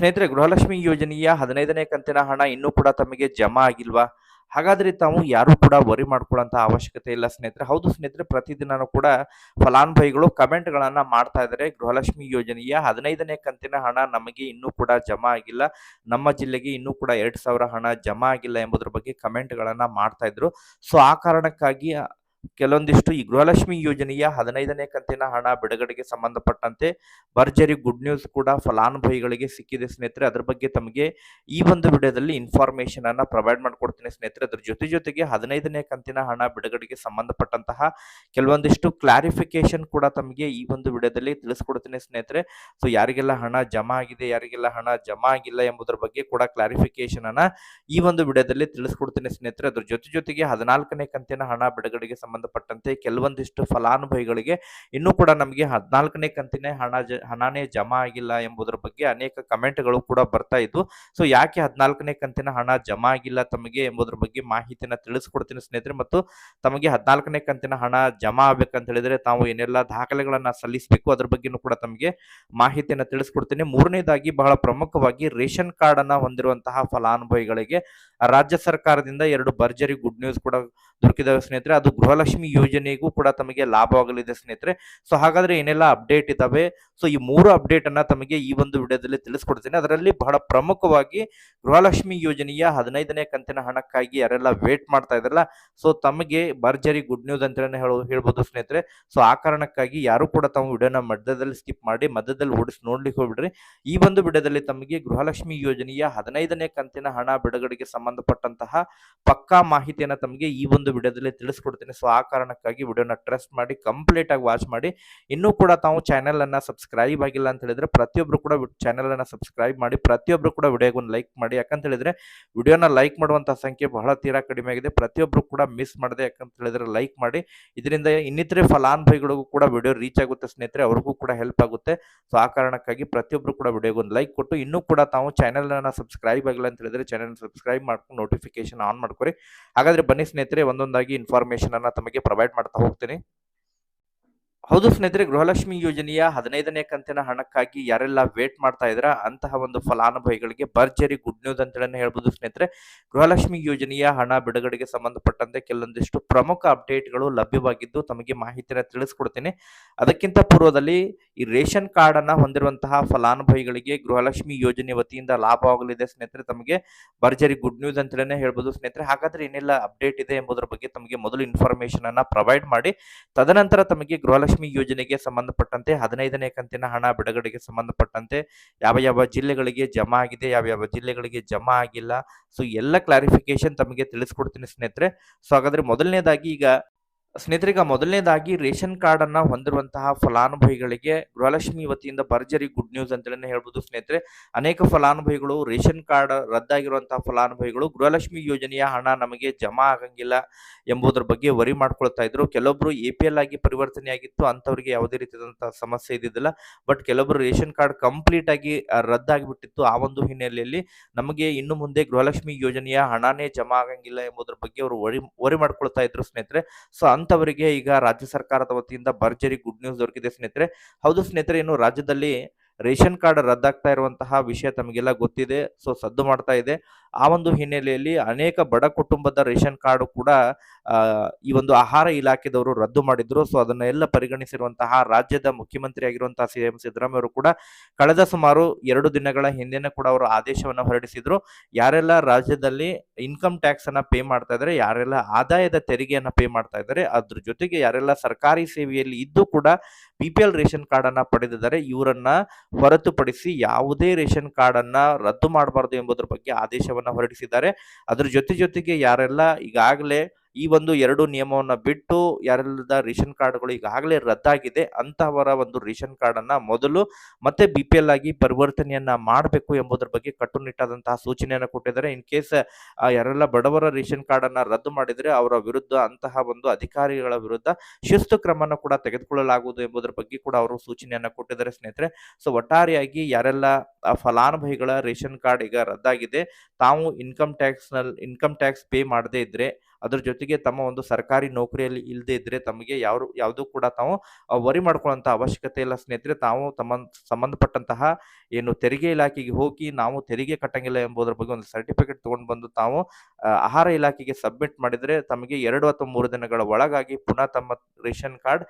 ಸ್ನೇಹಿತರೆ, ಗೃಹಲಕ್ಷ್ಮಿ ಯೋಜನೆಯ ಹದಿನೈದನೇ ಕಂತಿನ ಹಣ ಇನ್ನೂ ಕೂಡ ತಮಗೆ ಜಮಾ ಆಗಿಲ್ವಾ? ಹಾಗಾದ್ರೆ ತಾವು ಯಾರು ಕೂಡ ವರಿ ಮಾಡ್ಕೊಳ್ಳೋಂಥ ಅವಶ್ಯಕತೆ ಇಲ್ಲ ಸ್ನೇಹಿತರೆ. ಹೌದು ಸ್ನೇಹಿತರೆ, ಪ್ರತಿದಿನನೂ ಕೂಡ ಫಲಾನುಭವಿಗಳು ಕಮೆಂಟ್ಗಳನ್ನು ಮಾಡ್ತಾ ಇದ್ದಾರೆ. ಗೃಹಲಕ್ಷ್ಮಿ ಯೋಜನೆಯ ಹದಿನೈದನೇ ಕಂತಿನ ಹಣ ನಮಗೆ ಇನ್ನೂ ಕೂಡ ಜಮಾ ಆಗಿಲ್ಲ. ನಮ್ಮ ಜಿಲ್ಲೆಗೆ ಇನ್ನೂ ಕೂಡ ಎರಡು ಸಾವಿರ ಹಣ ಜಮಾ ಆಗಿಲ್ಲ ಎಂಬುದರ ಬಗ್ಗೆ ಕಮೆಂಟ್ಗಳನ್ನು ಮಾಡ್ತಾ ಇದ್ರು. ಸೊ, ಆ ಕಾರಣಕ್ಕಾಗಿ ಕೆಲವೊಂದಿಷ್ಟು ಈ ಗೃಹಲಕ್ಷ್ಮಿ ಯೋಜನೆಯ ಹದಿನೈದನೇ ಕಂತಿನ ಹಣ ಬಿಡುಗಡೆಗೆ ಸಂಬಂಧಪಟ್ಟಂತೆ ಭರ್ಜರಿ ಗುಡ್ ನ್ಯೂಸ್ ಕೂಡ ಫಲಾನುಭವಿಗಳಿಗೆ ಸಿಕ್ಕಿದೆ. ಸ್ನೇಹಿತರೆ, ಅದ್ರ ಬಗ್ಗೆ ತಮಗೆ ಈ ಒಂದು ವಿಡಿಯೋದಲ್ಲಿ ಇನ್ಫಾರ್ಮೇಶನ್ ಅನ್ನ ಪ್ರೊವೈಡ್ ಮಾಡಿಕೊಡ್ತೀನಿ. ಸ್ನೇಹಿತರೆ, ಅದ್ರ ಜೊತೆ ಜೊತೆಗೆ ಹದಿನೈದನೇ ಕಂತಿನ ಹಣ ಬಿಡುಗಡೆಗೆ ಸಂಬಂಧಪಟ್ಟಂತಹ ಕೆಲವೊಂದಿಷ್ಟು ಕ್ಲಾರಿಫಿಕೇಶನ್ ಕೂಡ ತಮಗೆ ಈ ಒಂದು ವಿಡಿಯೋದಲ್ಲಿ ತಿಳಿಸ್ಕೊಡ್ತೀನಿ. ಸ್ನೇಹಿತರೆ ಸೊ ಯಾರಿಗೆಲ್ಲ ಹಣ ಜಮಾ ಆಗಿದೆ, ಯಾರಿಗೆಲ್ಲ ಹಣ ಜಮಾ ಆಗಿಲ್ಲ ಎಂಬುದರ ಬಗ್ಗೆ ಕೂಡ ಕ್ಲಾರಿಫಿಕೇಶನ್ ಅನ್ನ ಈ ಒಂದು ವಿಡಿಯೋದಲ್ಲಿ ತಿಳಿಸ್ಕೊಡ್ತೀನಿ. ಸ್ನೇಹಿತರೆ, ಅದ್ರ ಜೊತೆ ಜೊತೆಗೆ ಹದಿನಾಲ್ಕನೇ ಕಂತಿನ ಹಣ ಬಿಡುಗಡೆಗೆ ಸಂಬಂಧಪಟ್ಟಂತೆ ಕೆಲವೊಂದಿಷ್ಟು ಫಲಾನುಭವಿಗಳಿಗೆ ಇನ್ನೂ ಕೂಡ ನಮಗೆ ಹದಿನಾಲ್ಕನೇ ಕಂತಿನ ಹಣ ಜ, ಹಣನೇ ಜಮಾ ಆಗಿಲ್ಲ ಎಂಬುದರ ಬಗ್ಗೆ ಅನೇಕ ಕಮೆಂಟ್ಗಳು ಕೂಡ ಬರ್ತಾ ಇದ್ವು. ಸೊ, ಯಾಕೆ ಹದಿನಾಲ್ಕನೇ ಕಂತಿನ ಹಣ ಜಮಾ ಆಗಿಲ್ಲ ತಮಗೆ ಎಂಬುದರ ಬಗ್ಗೆ ಮಾಹಿತಿನ ತಿಳಿಸ್ಕೊಡ್ತೀನಿ ಸ್ನೇಹಿತರೆ. ಮತ್ತು ತಮಗೆ ಹದಿನಾಲ್ಕನೇ ಕಂತಿನ ಹಣ ಜಮಾ ಆಗ್ಬೇಕಂತ ಹೇಳಿದ್ರೆ ತಾವು ಏನೆಲ್ಲ ದಾಖಲೆಗಳನ್ನ ಸಲ್ಲಿಸಬೇಕು ಅದ್ರ ಬಗ್ಗೆನೂ ಕೂಡ ತಮಗೆ ಮಾಹಿತಿಯನ್ನು ತಿಳಿಸ್ಕೊಡ್ತೀನಿ. ಮೂರನೇದಾಗಿ ಬಹಳ ಪ್ರಮುಖವಾಗಿ ರೇಷನ್ ಕಾರ್ಡ್ ಹೊಂದಿರುವಂತಹ ಫಲಾನುಭವಿಗಳಿಗೆ ರಾಜ್ಯ ಸರ್ಕಾರದಿಂದ ಎರಡು ಭರ್ಜರಿ ಗುಡ್ ನ್ಯೂಸ್ ಕೂಡ ದೊರಕಿದ ಸ್ನೇಹಿತರೆ. ಅದು ಗೃಹಲಕ್ಷ್ಮಿ ಯೋಜನೆಗೂ ಕೂಡ ತಮಗೆ ಲಾಭವಾಗಲಿದೆ ಸ್ನೇಹಿತರೆ. ಸೊ ಹಾಗಾದ್ರೆ ಏನೆಲ್ಲ ಅಪ್ಡೇಟ್ ಇದಾವೆ? ಸೊ ಈ ಮೂರು ಅಪ್ಡೇಟ್ ಅನ್ನ ತಮಗೆ ಈ ಒಂದು ವಿಡಿಯೋದಲ್ಲಿ ತಿಳಿಸ್ಕೊಡ್ತೀನಿ. ಅದರಲ್ಲಿ ಬಹಳ ಪ್ರಮುಖವಾಗಿ ಗೃಹಲಕ್ಷ್ಮಿ ಯೋಜನೆಯ ಹದಿನೈದನೇ ಕಂತಿನ ಹಣಕ್ಕಾಗಿ ಯಾರೆಲ್ಲ ವೇಟ್ ಮಾಡ್ತಾ ಇದ್ರಲ್ಲ ಸೊ ತಮಗೆ ಭರ್ಜರಿ ಗುಡ್ ನ್ಯೂಸ್ ಅಂತಾನೆ ಹೇಳ, ಹೇಳ್ಬೋದು ಸ್ನೇಹಿತರೆ. ಸೊ ಆ ಕಾರಣಕ್ಕಾಗಿ ಯಾರು ಕೂಡ ತಮ್ಮ ವಿಡಿಯೋನ ಮಧ್ಯದಲ್ಲಿ ಸ್ಕಿಪ್ ಮಾಡಿ, ಮಧ್ಯದಲ್ಲಿ ಓಡಿಸಿ ನೋಡ್ಲಿಕ್ಕೆ ಹೋಗ್ಬಿಡ್ರಿ. ಈ ಒಂದು ವಿಡಿಯೋದಲ್ಲಿ ತಮಗೆ ಗೃಹಲಕ್ಷ್ಮಿ ಯೋಜನೆಯ ಹದಿನೈದನೇ ಕಂತಿನ ಹಣ ಬಿಡುಗಡೆಗೆ ಸಂಬಂಧಪಟ್ಟಂತಹ ಪಕ್ಕಾ ಮಾಹಿತಿಯನ್ನ ತಮಗೆ ಈ ಒಂದು ವಿಡಿಯೋದಲ್ಲಿ ತಿಳಿಸ್ಕೊಡ್ತೀನಿ. ಸೊ ಆ ಕಾರಣಕ್ಕಾಗಿ ವಿಡಿಯೋನ ಟ್ರಸ್ಟ್ ಮಾಡಿ ಕಂಪ್ಲೀಟ್ ಆಗಿ ವಾಚ್ ಮಾಡಿ. ಇನ್ನೂ ಕೂಡ ತಾವು ಚಾನೆಲ್ ಅನ್ನ ಸಬ್ಸ್ಕ್ರೈಬ್ ಆಗಿಲ್ಲ ಅಂತ ಹೇಳಿದ್ರೆ ಪ್ರತಿಯೊಬ್ರು ಕೂಡ ಚಾನೆಲ್ ಅನ್ನ ಸಬ್ಸ್ಕ್ರೈಬ್ ಮಾಡಿ, ಪ್ರತಿಯೊಬ್ರು ಕೂಡ ವಿಡಿಯೋಗೊಂದು ಲೈಕ್ ಮಾಡಿ. ಯಾಕಂತ ಹೇಳಿದ್ರೆ ವಿಡಿಯೋನ ಲೈಕ್ ಮಾಡುವಂತ ಸಂಖ್ಯೆ ಬಹಳ ತೀರಾ ಕಡಿಮೆ ಆಗಿದೆ. ಪ್ರತಿಯೊಬ್ರು ಕೂಡ ಮಿಸ್ ಮಾಡದೆ ಯಾಕಂತ ಹೇಳಿದ್ರೆ ಲೈಕ್ ಮಾಡಿ. ಇದರಿಂದ ಇನ್ನಿತರೆ ಫಲಾನುಭವಿಗಳಿಗೂ ಕೂಡ ವಿಡಿಯೋ ರೀಚ್ ಆಗುತ್ತೆ ಸ್ನೇಹಿತರೆ, ಅವ್ರಿಗೂ ಕೂಡ ಹೆಲ್ಪ್ ಆಗುತ್ತೆ. ಸೊ ಆ ಕಾರಣಕ್ಕಾಗಿ ಪ್ರತಿಯೊಬ್ರು ಕೂಡ ವಿಡಿಯೋಗೊಂದು ಲೈಕ್ ಕೊಟ್ಟು, ಇನ್ನೂ ಕೂಡ ತಾವು ಚಾನೆಲ್ ಅನ್ನ ಸಬ್ಸ್ಕ್ರೈಬ್ ಆಗಿಲ್ಲ ಅಂತ ಹೇಳಿದ್ರೆ ಚಾನೆಲ್ ಸಬ್ಸ್ಕ್ರೈಬ್ ಮಾಡ್ಕೊಂಡು ನೋಟಿಫಿಕೇಶನ್ ಆನ್ ಮಾಡ್ಕೊರಿ. ಹಾಗಾದ್ರೆ ಬನ್ನಿ ಸ್ನೇಹಿತರೆ, ಒಂದೊಂದಾಗಿ ಇನ್ಫಾರ್ಮೇಶನ್ ಅನ್ನ ತಮಗೆ ಪ್ರೊವೈಡ್ ಮಾಡ್ತಾ ಹೋಗ್ತೀನಿ. ಹೌದು ಸ್ನೇಹಿತರೆ, ಗೃಹಲಕ್ಷ್ಮಿ ಯೋಜನೆಯ ಹದಿನೈದನೇ ಕಂತಿನ ಹಣಕ್ಕಾಗಿ ಯಾರೆಲ್ಲ ವೇಟ್ ಮಾಡ್ತಾ ಇದ್ರ, ಅಂತಹ ಒಂದು ಫಲಾನುಭವಿಗಳಿಗೆ ಭರ್ಜರಿ ಗುಡ್ ನ್ಯೂಸ್ ಅಂತ ಹೇಳಿ ಹೇಳ್ಬೋದು ಸ್ನೇಹಿತರೆ. ಗೃಹಲಕ್ಷ್ಮಿ ಯೋಜನೆಯ ಹಣ ಬಿಡುಗಡೆಗೆ ಸಂಬಂಧಪಟ್ಟಂತೆ ಕೆಲವೊಂದಿಷ್ಟು ಪ್ರಮುಖ ಅಪ್ಡೇಟ್ಗಳು ಲಭ್ಯವಾಗಿದ್ದು ತಮಗೆ ಮಾಹಿತಿನ ತಿಳಿಸ್ಕೊಡ್ತೀನಿ. ಅದಕ್ಕಿಂತ ಪೂರ್ವದಲ್ಲಿ ಈ ರೇಷನ್ ಕಾರ್ಡ್ ಅನ್ನ ಹೊಂದಿರುವಂತಹ ಫಲಾನುಭವಿಗಳಿಗೆ ಗೃಹಲಕ್ಷ್ಮಿ ಯೋಜನೆ ವತಿಯಿಂದ ಲಾಭವಾಗಲಿದೆ ಸ್ನೇಹಿತರೆ, ತಮಗೆ ಭರ್ಜರಿ ಗುಡ್ ನ್ಯೂಸ್ ಅಂತ ಹೇಳಿ ಹೇಳ್ಬೋದು ಸ್ನೇಹಿತರೆ. ಹಾಗಾದ್ರೆ ಏನೆಲ್ಲ ಅಪ್ಡೇಟ್ ಇದೆ ಎಂಬುದರ ಬಗ್ಗೆ ತಮಗೆ ಮೊದಲು ಇನ್ಫಾರ್ಮೇಶನ್ ಅನ್ನ ಪ್ರೊವೈಡ್ ಮಾಡಿ, ತದನಂತರ ತಮಗೆ ಗೃಹಲಕ್ಷ್ಮಿ ಯೋಜನೆಗೆ ಸಂಬಂಧಪಟ್ಟಂತೆ, ಹದಿನೈದನೇ ಕಂತಿನ ಹಣ ಬಿಡುಗಡೆಗೆ ಸಂಬಂಧಪಟ್ಟಂತೆ ಯಾವ ಯಾವ ಜಿಲ್ಲೆಗಳಿಗೆ ಜಮಾ ಆಗಿದೆ, ಯಾವ ಯಾವ ಜಿಲ್ಲೆಗಳಿಗೆ ಜಮಾ ಆಗಿಲ್ಲ. ಸೊ ಎಲ್ಲ ಕ್ಲಾರಿಫಿಕೇಶನ್ ತಮಗೆ ತಿಳಿಸ್ಕೊಡ್ತೀನಿ ಸ್ನೇಹಿತರೆ. ಸೊ ಹಾಗಾದ್ರೆ ಮೊದಲನೇದಾಗಿ ಈಗ ಸ್ನೇಹಿತರಿಗೆ ಮೊದಲನೇದಾಗಿ ರೇಷನ್ ಕಾರ್ಡ್ ಅನ್ನ ಹೊಂದಿರುವಂತಹ ಫಲಾನುಭವಿಗಳಿಗೆ ಗೃಹಲಕ್ಷ್ಮಿ ವತಿಯಿಂದ ಭರ್ಜರಿ ಗುಡ್ ನ್ಯೂಸ್ ಅಂತಲೇ ಹೇಳ್ಬೋದು ಸ್ನೇಹಿತರೆ. ಅನೇಕ ಫಲಾನುಭವಿಗಳು ರೇಷನ್ ಕಾರ್ಡ್ ರದ್ದಾಗಿರುವಂತಹ ಫಲಾನುಭವಿಗಳು ಗೃಹಲಕ್ಷ್ಮಿ ಯೋಜನೆಯ ಹಣ ನಮಗೆ ಜಮಾ ಆಗಂಗಿಲ್ಲ ಎಂಬುದರ ಬಗ್ಗೆ ವರಿ ಮಾಡ್ಕೊಳ್ತಾ ಇದ್ರು. ಕೆಲವೊಬ್ರು ಎ ಪಿ ಎಲ್ ಆಗಿ ಪರಿವರ್ತನೆ ಆಗಿತ್ತು ಅಂತವರಿಗೆ ಯಾವುದೇ ರೀತಿಯಾದಂತಹ ಸಮಸ್ಯೆ ಇದ್ದಿದ್ದಿಲ್ಲ. ಬಟ್ ಕೆಲವೊಬ್ರು ರೇಷನ್ ಕಾರ್ಡ್ ಕಂಪ್ಲೀಟ್ ಆಗಿ ರದ್ದಾಗಿಬಿಟ್ಟಿತ್ತು ಆ ಒಂದು ಹಿನ್ನೆಲೆಯಲ್ಲಿ ನಮಗೆ ಇನ್ನು ಮುಂದೆ ಗೃಹಲಕ್ಷ್ಮಿ ಯೋಜನೆಯ ಹಣನೇ ಜಮಾ ಆಗಂಗಿಲ್ಲ ಎಂಬುದರ ಬಗ್ಗೆ ಅವರು ವರಿ ವರಿ ಮಾಡ್ಕೊಳ್ತಾ ಇದ್ರು ಸ್ನೇಹಿತರೆ. ಸೊ ಅಂತವರಿಗೆ ಈಗ ರಾಜ್ಯ ಸರ್ಕಾರದ ವತಿಯಿಂದ ಭರ್ಜರಿ ಗುಡ್ ನ್ಯೂಸ್ ದೊರಕಿದೆ ಸ್ನೇಹಿತರೆ. ಹೌದು ಸ್ನೇಹಿತರೆ, ಇನ್ನು ರಾಜ್ಯದಲ್ಲಿ ರೇಷನ್ ಕಾರ್ಡ್ ರದ್ದಾಗ್ತಾ ಇರುವಂತಹ ವಿಷಯ ತಮಗೆಲ್ಲ ಗೊತ್ತಿದೆ. ಸೊ ಸದ್ದು ಮಾಡ್ತಾ ಇದೆ. ಆ ಒಂದು ಹಿನ್ನೆಲೆಯಲ್ಲಿ ಅನೇಕ ಬಡ ಕುಟುಂಬದ ರೇಷನ್ ಕಾರ್ಡ್ ಕೂಡ ಈ ಒಂದು ಆಹಾರ ಇಲಾಖೆದವರು ರದ್ದು ಮಾಡಿದ್ರು. ಸೊ, ಅದನ್ನೆಲ್ಲ ಪರಿಗಣಿಸಿರುವಂತಹ ರಾಜ್ಯದ ಮುಖ್ಯಮಂತ್ರಿ ಆಗಿರುವಂತಹ ಸಿ ಎಂ ಸಿದ್ದರಾಮಯ್ಯ ಅವರು ಕೂಡ ಕಳೆದ ಸುಮಾರು ಎರಡು ದಿನಗಳ ಹಿಂದೆನೆ ಕೂಡ ಅವರು ಆದೇಶವನ್ನು ಹೊರಡಿಸಿದ್ರು. ಯಾರೆಲ್ಲ ರಾಜ್ಯದಲ್ಲಿ ಇನ್ಕಮ್ ಟ್ಯಾಕ್ಸ್ ಅನ್ನ ಪೇ ಮಾಡ್ತಾ ಇದ್ದಾರೆ, ಯಾರೆಲ್ಲ ಆದಾಯದ ತೆರಿಗೆಯನ್ನ ಪೇ ಮಾಡ್ತಾ ಇದ್ದಾರೆ, ಅದ್ರ ಜೊತೆಗೆ ಯಾರೆಲ್ಲ ಸರ್ಕಾರಿ ಸೇವೆಯಲ್ಲಿ ಇದ್ದು ಕೂಡ B P L ration card ಅನ್ನ ಪಡೆದಿದ್ದಾರೆ, ಇವರನ್ನ ಹೊರತುಪಡಿಸಿ ಯಾವುದೇ ರೇಷನ್ ಕಾರ್ಡ್ ಅನ್ನ ರದ್ದು ಮಾಡಬಾರದು ಎಂಬುದರ ಬಗ್ಗೆ ಆದೇಶವನ್ನ ಹೊರಡಿಸಿದ್ದಾರೆ. ಅದರ ಜೊತೆ ಜೊತೆಗೆ ಯಾರೆಲ್ಲ ಈಗಾಗಲೇ ಈ ಒಂದು ಎರಡು ನಿಯಮವನ್ನು ಬಿಟ್ಟು ಯಾರೆಲ್ಲದ ರೇಷನ್ ಕಾರ್ಡ್ಗಳು ಈಗಾಗಲೇ ರದ್ದಾಗಿದೆ, ಅಂತಹವರ ಒಂದು ರೇಷನ್ ಕಾರ್ಡ್ ಅನ್ನ ಮೊದಲು ಮತ್ತೆ ಬಿ ಪಿ ಎಲ್ ಆಗಿ ಪರಿವರ್ತನೆಯನ್ನ ಮಾಡಬೇಕು ಎಂಬುದರ ಬಗ್ಗೆ ಕಟ್ಟುನಿಟ್ಟಾದಂತಹ ಸೂಚನೆಯನ್ನು ಕೊಟ್ಟಿದ್ದಾರೆ. ಇನ್ ಕೇಸ್ ಯಾರೆಲ್ಲ ಬಡವರ ರೇಷನ್ ಕಾರ್ಡ್ ಅನ್ನ ರದ್ದು ಮಾಡಿದರೆ ಅವರ ವಿರುದ್ಧ ಅಂತಹ ಒಂದು ಅಧಿಕಾರಿಗಳ ವಿರುದ್ಧ ಶಿಸ್ತು ಕ್ರಮನ ಕೂಡ ತೆಗೆದುಕೊಳ್ಳಲಾಗುವುದು ಎಂಬುದರ ಬಗ್ಗೆ ಕೂಡ ಅವರು ಸೂಚನೆಯನ್ನ ಕೊಟ್ಟಿದ್ದಾರೆ ಸ್ನೇಹಿತರೆ. ಸೊ, ಒಟ್ಟಾರೆಯಾಗಿ ಯಾರೆಲ್ಲ ಫಲಾನುಭವಿಗಳ ರೇಷನ್ ಕಾರ್ಡ್ ಈಗ ರದ್ದಾಗಿದೆ, ತಾವು ಇನ್ಕಮ್ ಟ್ಯಾಕ್ಸ್ನಲ್ಲಿ ಇನ್ಕಮ್ ಟ್ಯಾಕ್ಸ್ ಪೇ ಮಾಡದೇ ಇದ್ರೆ ಅದ್ರ ಜೊತೆಗೆ ತಮ್ಮ ಒಂದು ಸರ್ಕಾರಿ ನೌಕರಿಯಲ್ಲಿ ಇಲ್ಲದೆ ಇದ್ರೆ ತಮಗೆ ಯಾವ ಯಾವುದೂ ಕೂಡ ತಾವು ವರಿ ಮಾಡ್ಕೊಳ್ಳೋಂಥ ಅವಶ್ಯಕತೆ ಇಲ್ಲ. ಸ್ನೇಹಿತರೆ, ತಾವು ತಮ್ಮ ಸಂಬಂಧಪಟ್ಟಂತಹ ಏನು ತೆರಿಗೆ ಇಲಾಖೆಗೆ ಹೋಗಿ ನಾವು ತೆರಿಗೆ ಕಟ್ಟಂಗಿಲ್ಲ ಎಂಬುದರ ಬಗ್ಗೆ ಒಂದು ಸರ್ಟಿಫಿಕೇಟ್ ತಗೊಂಡು ಬಂದು ತಾವು ಆಹಾರ ಇಲಾಖೆಗೆ ಸಬ್ಮಿಟ್ ಮಾಡಿದ್ರೆ ತಮಗೆ ಎರಡು ಅಥವಾ ಮೂರು ದಿನಗಳ ಒಳಗಾಗಿ ಪುನಃ ತಮ್ಮ ರೇಷನ್ ಕಾರ್ಡ್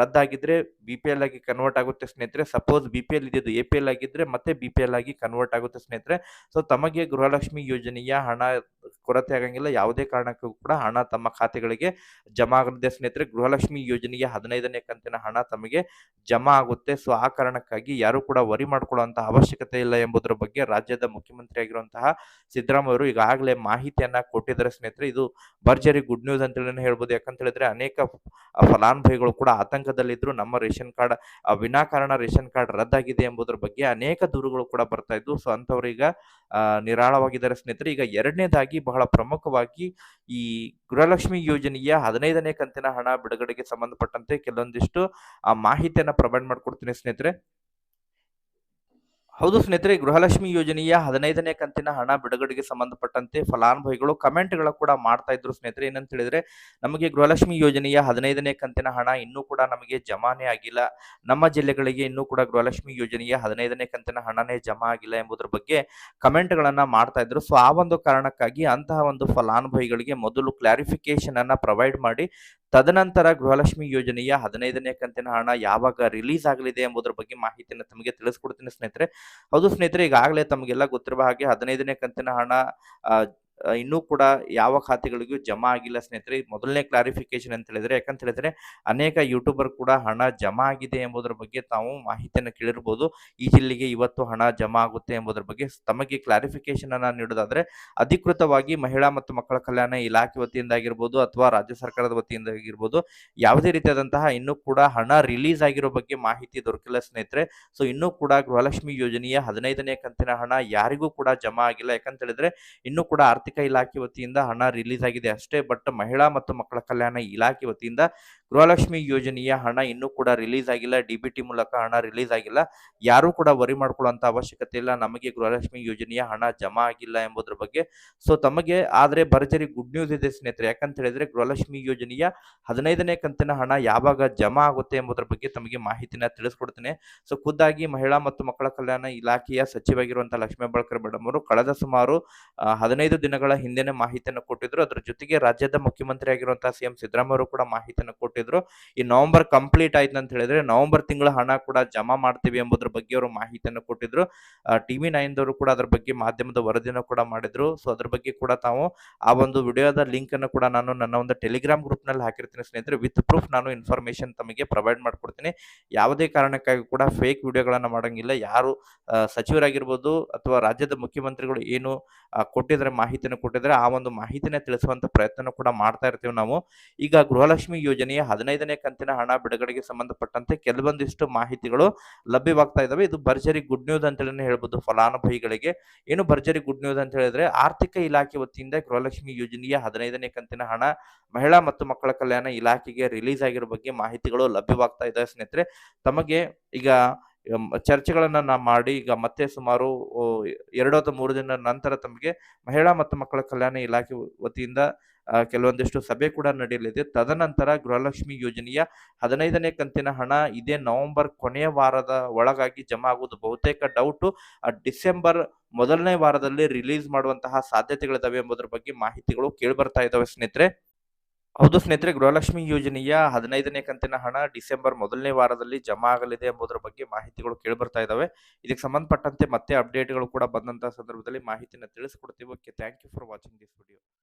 ರದ್ದಾಗಿದ್ರೆ ಬಿ ಪಿ ಎಲ್ ಆಗಿ ಕನ್ವರ್ಟ್ ಆಗುತ್ತೆ ಸ್ನೇಹಿತರೆ. ಸಪೋಸ್ ಬಿ ಪಿ ಎಲ್ ಇದ್ದಿದ್ದು ಎ ಪಿ ಎಲ್ ಆಗಿದ್ರೆ ಮತ್ತೆ ಬಿ ಪಿ ಎಲ್ ಆಗಿ ಕನ್ವರ್ಟ್ ಆಗುತ್ತೆ ಸ್ನೇಹಿತರೆ. ಸೊ ತಮಗೆ ಗೃಹಲಕ್ಷ್ಮಿ ಯೋಜನೆಯ ಹಣ ಕೊರತೆ ಆಗಂಗಿಲ್ಲ. ಯಾವುದೇ ಕಾರಣಕ್ಕೂ ಕೂಡ ಹಣ ತಮ್ಮ ಖಾತೆಗಳಿಗೆ ಜಮಾ ಆಗಲಿದೆ ಸ್ನೇಹಿತರೆ, ಗೃಹಲಕ್ಷ್ಮಿ ಯೋಜನೆಗೆ ಹದಿನೈದನೇ ಕಂತಿನ ಹಣ ತಮಗೆ ಜಮಾ ಆಗುತ್ತೆ. ಸೊ, ಆ ಕಾರಣಕ್ಕಾಗಿ ಯಾರು ಕೂಡ ವರಿ ಮಾಡಿಕೊಳ್ಳುವಂತಹ ಅವಶ್ಯಕತೆ ಇಲ್ಲ ಎಂಬುದರ ಬಗ್ಗೆ ರಾಜ್ಯದ ಮುಖ್ಯಮಂತ್ರಿ ಆಗಿರುವಂತಹ ಸಿದ್ದರಾಮಯ್ಯರು ಈಗಾಗಲೇ ಮಾಹಿತಿಯನ್ನ ಕೊಟ್ಟಿದ್ದಾರೆ. ಸ್ನೇಹಿತರೆ, ಇದು ಭರ್ಜರಿ ಗುಡ್ ನ್ಯೂಸ್ ಅಂತೇಳಿ ಹೇಳ್ಬೋದು. ಯಾಕಂತ ಹೇಳಿದ್ರೆ, ಅನೇಕ ಫಲಾನುಭವಿಗಳು ಕೂಡ ಆತಂಕದಲ್ಲಿದ್ರು. ನಮ್ಮ ರೇಷನ್ ಕಾರ್ಡ್ ವಿನಾಕಾರಣ ರೇಷನ್ ಕಾರ್ಡ್ ರದ್ದಾಗಿದೆ ಎಂಬುದರ ಬಗ್ಗೆ ಅನೇಕ ದೂರುಗಳು ಕೂಡ ಬರ್ತಾ ಇದ್ವು. ಸೊ ಈಗ ನಿರಾಳವಾಗಿದ್ದಾರೆ. ಸ್ನೇಹಿತರೆ, ಈಗ ಎರಡನೇದಾಗಿ ಬಹಳ ಪ್ರಮುಖವಾಗಿ ಗೃಹಲಕ್ಷ್ಮಿ ಯೋಜನೆಯ ಹದಿನೈದನೇ ಕಂತಿನ ಹಣ ಬಿಡುಗಡೆಗೆ ಸಂಬಂಧಪಟ್ಟಂತೆ ಕೆಲವೊಂದಿಷ್ಟು ಆ ಮಾಹಿತಿಯನ್ನ ಪ್ರೊವೈಡ್ ಮಾಡ್ಕೊಡ್ತೀನಿ ಸ್ನೇಹಿತರೆ. ಹೌದು ಸ್ನೇಹಿತರೆ, ಗೃಹಲಕ್ಷ್ಮಿ ಯೋಜನೆಯ ಹದಿನೈದನೇ ಕಂತಿನ ಹಣ ಬಿಡುಗಡೆಗೆ ಸಂಬಂಧಪಟ್ಟಂತೆ ಫಲಾನುಭವಿಗಳು ಕಮೆಂಟ್ಗಳು ಕೂಡ ಮಾಡ್ತಾ ಇದ್ರು ಸ್ನೇಹಿತರೆ. ಏನಂತ ಹೇಳಿದ್ರೆ, ನಮಗೆ ಗೃಹಲಕ್ಷ್ಮಿ ಯೋಜನೆಯ ಹದಿನೈದನೇ ಕಂತಿನ ಹಣ ಇನ್ನೂ ಕೂಡ ನಮಗೆ ಜಮಾನೆ ಆಗಿಲ್ಲ. ನಮ್ಮ ಜಿಲ್ಲೆಗಳಿಗೆ ಇನ್ನೂ ಕೂಡ ಗೃಹಲಕ್ಷ್ಮಿ ಯೋಜನೆಯ ಹದಿನೈದನೇ ಕಂತಿನ ಹಣನೇ ಜಮಾ ಆಗಿಲ್ಲ ಎಂಬುದರ ಬಗ್ಗೆ ಕಮೆಂಟ್ಗಳನ್ನ ಮಾಡ್ತಾ ಇದ್ರು. ಸೊ, ಆ ಒಂದು ಕಾರಣಕ್ಕಾಗಿ ಅಂತಹ ಒಂದು ಫಲಾನುಭವಿಗಳಿಗೆ ಮೊದಲು ಕ್ಲಾರಿಫಿಕೇಶನ್ ಅನ್ನ ಪ್ರೊವೈಡ್ ಮಾಡಿ ತದನಂತರ ಗೃಹಲಕ್ಷ್ಮಿ ಯೋಜನೆಯ ಹದಿನೈದನೇ ಕಂತಿನ ಹಣ ಯಾವಾಗ ರಿಲೀಸ್ ಆಗಲಿದೆ ಎಂಬುದರ ಬಗ್ಗೆ ಮಾಹಿತಿಯನ್ನು ತಮಗೆ ತಿಳಿಸ್ಕೊಡ್ತೀನಿ ಸ್ನೇಹಿತರೆ. ಹೌದು ಸ್ನೇಹಿತರೆ, ಈಗಾಗಲೇ ತಮಗೆಲ್ಲ ಗೊತ್ತಿರುವ ಹಾಗೆ ಹದಿನೈದನೇ ಕಂತಿನ ಹಣ ಇನ್ನೂ ಕೂಡ ಯಾವ ಖಾತೆಗಳಿಗೂ ಜಮಾ ಆಗಿಲ್ಲ ಸ್ನೇಹಿತರೆ. ಮೊದಲನೇ ಕ್ಲಾರಿಫಿಕೇಶನ್ ಅಂತ ಹೇಳಿದ್ರೆ, ಯಾಕಂತ ಹೇಳಿದ್ರೆ ಅನೇಕ ಯೂಟ್ಯೂಬರ್ ಕೂಡ ಹಣ ಜಮಾ ಆಗಿದೆ ಎಂಬುದರ ಬಗ್ಗೆ ತಾವು ಮಾಹಿತಿಯನ್ನು ಕೇಳಿರ್ಬೋದು. ಈ ಜಿಲ್ಲೆಗೆ ಇವತ್ತು ಹಣ ಜಮಾ ಆಗುತ್ತೆ ಎಂಬುದರ ಬಗ್ಗೆ ತಮಗೆ ಕ್ಲಾರಿಫಿಕೇಶನ್ ಅನ್ನ ನೀಡೋದಾದ್ರೆ, ಅಧಿಕೃತವಾಗಿ ಮಹಿಳಾ ಮತ್ತು ಮಕ್ಕಳ ಕಲ್ಯಾಣ ಇಲಾಖೆ ವತಿಯಿಂದ ಆಗಿರ್ಬೋದು ಅಥವಾ ರಾಜ್ಯ ಸರ್ಕಾರದ ವತಿಯಿಂದ ಆಗಿರ್ಬೋದು, ಯಾವುದೇ ರೀತಿಯಾದಂತಹ ಇನ್ನೂ ಕೂಡ ಹಣ ರಿಲೀಸ್ ಆಗಿರೋ ಬಗ್ಗೆ ಮಾಹಿತಿ ದೊರಕಿಲ್ಲ ಸ್ನೇಹಿತರೆ. ಸೊ ಇನ್ನೂ ಕೂಡ ಗೃಹಲಕ್ಷ್ಮಿ ಯೋಜನೆಯ ಹದಿನೈದನೇ ಕಂತಿನ ಹಣ ಯಾರಿಗೂ ಕೂಡ ಜಮಾ ಆಗಿಲ್ಲ. ಯಾಕಂತ ಹೇಳಿದ್ರೆ, ಇನ್ನೂ ಕೂಡ ಆರ್ಥಿಕ ಇಲಾಖೆ ವತಿಯಿಂದ ಹಣ ರಿಲೀಸ್ ಆಗಿದೆ ಅಷ್ಟೇ ಬಟ್ ಮಹಿಳಾ ಮತ್ತು ಮಕ್ಕಳ ಕಲ್ಯಾಣ ಇಲಾಖೆ ವತಿಯಿಂದ ಗೃಹಲಕ್ಷ್ಮಿ ಯೋಜನೆಯ ಹಣ ಇನ್ನೂ ಕೂಡ ರಿಲೀಸ್ ಆಗಿಲ್ಲ ಡಿಬಿಟಿ ಮೂಲಕ ಹಣ ರಿಲೀಸ್ ಆಗಿಲ್ಲ. ಯಾರು ಕೂಡ ವರಿ ಮಾಡ್ಕೊಳ್ಳುವಂತ ಅವಶ್ಯಕತೆ ಇಲ್ಲ. ನಮಗೆ ಗೃಹಲಕ್ಷ್ಮಿ ಯೋಜನೆಯ ಹಣ ಜಮಾ ಆಗಿಲ್ಲ ಎಂಬುದರ ಬಗ್ಗೆ. ಸೊ ತಮಗೆ ಆದ್ರೆ ಭರ್ಜರಿ ಗುಡ್ ನ್ಯೂಸ್ ಇದೆ ಸ್ನೇಹಿತರೆ. ಯಾಕಂತ ಹೇಳಿದ್ರೆ ಗೃಹಲಕ್ಷ್ಮಿ ಯೋಜನೆಯ ಹದಿನೈದನೇ ಕಂತಿನ ಹಣ ಯಾವಾಗ ಜಮಾ ಆಗುತ್ತೆ ಎಂಬುದರ ಬಗ್ಗೆ ತಮಗೆ ಮಾಹಿತಿನ ತಿಳಿಸ್ಕೊಡ್ತೇನೆ. ಸೊ ಖುದ್ದಾಗಿ ಮಹಿಳಾ ಮತ್ತು ಮಕ್ಕಳ ಕಲ್ಯಾಣ ಇಲಾಖೆಯ ಸಚಿವಾಗಿರುವಂತಹ ಲಕ್ಷ್ಮೀ ಬಳ್ಕರ್ ಮೇಡಮ್ ಅವರು ಕಳೆದ ಸುಮಾರು ಹದಿನೈದು ಹದಿನೈದು ದಿನಗಳ ಹಿಂದೆನೆ ಮಾಹಿತಿಯನ್ನು ಕೊಟ್ಟಿದ್ರು. ಅದ್ರ ಜೊತೆಗೆ ರಾಜ್ಯದ ಮುಖ್ಯಮಂತ್ರಿ ಆಗಿರುವಂತಹ ಸಿಎಂ ಸಿದ್ದರಾಮಯ್ಯ ಕೂಡ ಮಾಹಿತಿಯನ್ನು ಕೊಟ್ಟಿದ್ರು. ಈ ನವೆಂಬರ್ ಕಂಪ್ಲೀಟ್ ಆಯ್ತು ಅಂತ ಹೇಳಿದ್ರೆ ನವೆಂಬರ್ ತಿಂಗಳ ಹಣ ಕೂಡ ಜಮಾ ಮಾಡ್ತೀವಿ ಎಂಬುದ್ರ ಬಗ್ಗೆ ಅವರು ಮಾಹಿತಿಯನ್ನು ಕೊಟ್ಟಿದ್ರು. ಟಿವಿ ನೈನ್ದವರು ಕೂಡ ಅದ್ರ ಬಗ್ಗೆ ಮಾಧ್ಯಮದ ವರದಿಯನ್ನು ಕೂಡ ಮಾಡಿದ್ರು. ಸೊ ಅದ್ರ ಬಗ್ಗೆ ಕೂಡ ತಾವು ಆ ಒಂದು ವಿಡಿಯೋದ ಲಿಂಕ್ ಅನ್ನು ಕೂಡ ನಾನು ನನ್ನ ಒಂದು ಟೆಲಿಗ್ರಾಮ್ ಗ್ರೂಪ್ನಲ್ಲಿ ಹಾಕಿರ್ತೀನಿ ಸ್ನೇಹಿತರೆ. ವಿತ್ ಪ್ರೂಫ್ ನಾನು ಇನ್ಫಾರ್ಮೇಶನ್ ತಮಗೆ ಪ್ರೊವೈಡ್ ಮಾಡ್ಕೊಡ್ತೀನಿ. ಯಾವುದೇ ಕಾರಣಕ್ಕಾಗಿ ಕೂಡ ಫೇಕ್ ವಿಡಿಯೋಗಳನ್ನ ಮಾಡಂಗಿಲ್ಲ. ಯಾರು ಸಚಿವರಾಗಿರ್ಬೋದು ಅಥವಾ ರಾಜ್ಯದ ಮುಖ್ಯಮಂತ್ರಿಗಳು ಏನು ಕೊಟ್ಟಿದ್ರೆ ಕೊಟ್ಟಿದ್ರೆ ಮಾಹಿತಿಯನ್ನು ಕೊಟ್ಟಿದ್ದಾರೆ ಆ ಒಂದು ಮಾಹಿತಿನ ತಿಳಿಸುವಂತ ಪ್ರಯತ್ನ ಕೂಡ ಮಾಡ್ತಾ ಇರ್ತೀವಿ ನಾವು. ಈಗ ಗೃಹಲಕ್ಷ್ಮಿ ಯೋಜನೆಯ ಹದಿನೈದನೇ ಕಂತಿನ ಹಣ ಬಿಡುಗಡೆಗೆ ಸಂಬಂಧಪಟ್ಟಂತೆ ಕೆಲವೊಂದಿಷ್ಟು ಮಾಹಿತಿಗಳು ಲಭ್ಯವಾಗ್ತಾ ಇದಾವೆ. ಇದು ಭರ್ಜರಿ ಗುಡ್ ನ್ಯೂಸ್ ಅಂತೇಳಿ ಹೇಳ್ಬೋದು ಫಲಾನುಭವಿಗಳಿಗೆ. ಏನು ಭರ್ಜರಿ ಗುಡ್ ನ್ಯೂಸ್ ಅಂತ ಹೇಳಿದ್ರೆ ಆರ್ಥಿಕ ಇಲಾಖೆ ವತಿಯಿಂದ ಗೃಹಲಕ್ಷ್ಮಿ ಯೋಜನೆಯ ಹದಿನೈದನೇ ಕಂತಿನ ಹಣ ಮಹಿಳಾ ಮತ್ತು ಮಕ್ಕಳ ಕಲ್ಯಾಣ ಇಲಾಖೆಗೆ ರಿಲೀಸ್ ಆಗಿರೋ ಬಗ್ಗೆ ಮಾಹಿತಿಗಳು ಲಭ್ಯವಾಗ್ತಾ ಇದ್ದಾವೆ ಸ್ನೇಹಿತರೆ. ತಮಗೆ ಈಗ ಚರ್ಚೆಗಳನ್ನ ನಾ ಮಾಡಿ ಈಗ ಮತ್ತೆ ಸುಮಾರು ಎರಡು ಅಥವಾ ಮೂರು ದಿನ ನಂತರ ತಮಗೆ ಮಹಿಳಾ ಮತ್ತು ಮಕ್ಕಳ ಕಲ್ಯಾಣ ಇಲಾಖೆ ವತಿಯಿಂದ ಕೆಲವೊಂದಿಷ್ಟು ಸಭೆ ಕೂಡ ನಡೆಯಲಿದೆ. ತದನಂತರ ಗೃಹಲಕ್ಷ್ಮಿ ಯೋಜನೆಯ ಹದಿನೈದನೇ ಕಂತಿನ ಹಣ ಇದೇ ನವೆಂಬರ್ ಕೊನೆಯ ವಾರದ ಒಳಗಾಗಿ ಜಮಾ ಆಗುವುದು. ಬಹುತೇಕ ಡೌಟು ಡಿಸೆಂಬರ್ ಮೊದಲನೇ ವಾರದಲ್ಲಿ ರಿಲೀಸ್ ಮಾಡುವಂತಹ ಸಾಧ್ಯತೆಗಳಿದಾವೆ ಎಂಬುದರ ಬಗ್ಗೆ ಮಾಹಿತಿಗಳು ಕೇಳಿಬರ್ತಾ ಇದ್ದಾವೆ ಸ್ನೇಹಿತರೆ. ಹೌದು ಸ್ನೇಹಿತರೆ, ಗೃಹಲಕ್ಷ್ಮಿ ಯೋಜನೆಯ ಹದಿನೈದನೇ ಕಂತಿನ ಹಣ ಡಿಸೆಂಬರ್ ಮೊದಲನೇ ವಾರದಲ್ಲಿ ಜಮಾ ಆಗಲಿದೆ ಎಂಬುದರ ಬಗ್ಗೆ ಮಾಹಿತಿಗಳು ಕೇಳಿಬರ್ತಾ ಇದ್ದಾವೆ ಇದಕ್ಕೆ ಸಂಬಂಧಪಟ್ಟಂತೆ ಮತ್ತೆ ಅಪ್ಡೇಟ್ಗಳು ಕೂಡ ಬಂದಂತಹ ಸಂದರ್ಭದಲ್ಲಿ ಮಾಹಿತಿನ ತಿಳಿಸ್ಕೊಡ್ತೀವಿ. Okay thank you for watching this video